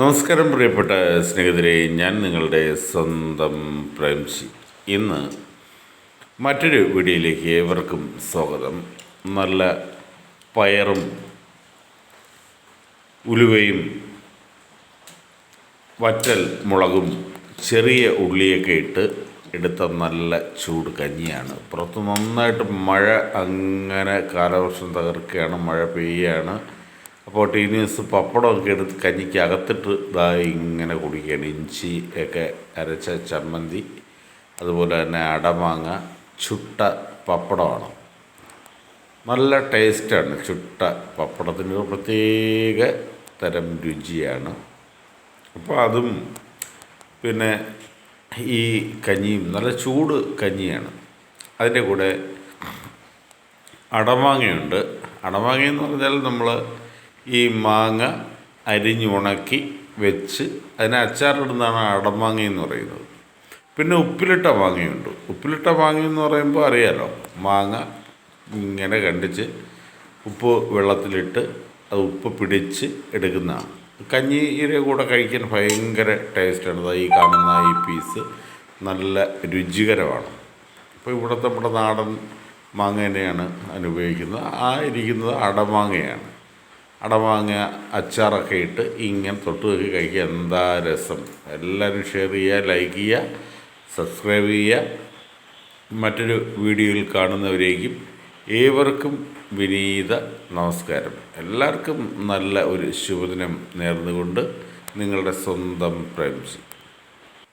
നമസ്കാരം പ്രിയപ്പെട്ട സ്നേഹിതരെ ഞാൻ നിങ്ങളുടെ സ്വന്തം പ്രേംശി. ഇന്ന് മറ്റൊരു വീഡിയോയിലേക്ക് ഏവർക്കും സ്വാഗതം. നല്ല പയറും ഉലുവയും വറ്റൽ മുളകും ചെറിയ ഉള്ളിയൊക്കെ ഇട്ട് എടുത്ത നല്ല ചൂട് കഞ്ഞിയാണ്. പുറത്ത് നന്നായിട്ട് മഴ അങ്ങനെ കാലവർഷം തകർക്കുകയാണ് മഴ പെയ്യുകയാണ്. അപ്പോൾ ടീനീസ് പപ്പടമൊക്കെ എടുത്ത് കഞ്ഞിക്ക് അകത്തിട്ട് ഇതാ ഇങ്ങനെ കുടിക്കുകയാണ്. ഇഞ്ചി ഒക്കെ അരച്ച ചമ്മന്തി അതുപോലെ തന്നെ അടമാങ്ങ ചുട്ട പപ്പടമാണ്. നല്ല ടേസ്റ്റാണ് ചുട്ട പപ്പടത്തിന്. ഒരു പ്രത്യേക തരം രുചിയാണ്. അപ്പോൾ അതും പിന്നെ ഈ കഞ്ഞിയും നല്ല ചൂട് കഞ്ഞിയാണ്. അതിന്റെ കൂടെ അടമാങ്ങയുണ്ട്. അടമാങ്ങയെന്ന് പറഞ്ഞാൽ നമ്മൾ ഈ മാങ്ങ അരിഞ്ഞ് ഉണക്കി വെച്ച് അതിനെ അച്ചാറിടുന്നതാണ് അടമാങ്ങ എന്ന് പറയുന്നത്. പിന്നെ ഉപ്പിലിട്ട മാങ്ങയുണ്ട്. ഉപ്പിലിട്ട മാങ്ങ എന്ന് പറയുമ്പോൾ അറിയാലോ മാങ്ങ ഇങ്ങനെ കണ്ടിച്ച് ഉപ്പ് വെള്ളത്തിലിട്ട് അത് ഉപ്പ് പിടിച്ച് എടുക്കുന്നതാണ്. കഞ്ഞിയുടെ കൂടെ കഴിക്കാൻ ഭയങ്കര ടേസ്റ്റാണ്. ഈ കാണുന്ന ഈ പീസ് നല്ല രുചികരമാണ്. അപ്പോൾ ഇവിടുത്തെ നമ്മുടെ നാടൻ മാങ്ങ തന്നെയാണ് അതിന് ഉപയോഗിക്കുന്നത്. ആ ഇരിക്കുന്നത് അടമാങ്ങയാണ് അടമാങ്ങ അച്ചാറൊക്കെ ഇട്ട് ഇങ്ങനെ തൊട്ട് നോക്കി കഴിക്കുക. എന്താ രസം? എല്ലാവരും ഷെയർ ചെയ്യുക ലൈക്ക് ചെയ്യുക സബ്സ്ക്രൈബ് ചെയ്യുക. മറ്റൊരു വീഡിയോയിൽ കാണുന്നവരേക്കും ഏവർക്കും വിനീത നമസ്കാരം. എല്ലാവർക്കും നല്ല ഒരു ശുഭദിനം നേർന്നുകൊണ്ട് നിങ്ങളുടെ സ്വന്തം പ്രേംസി.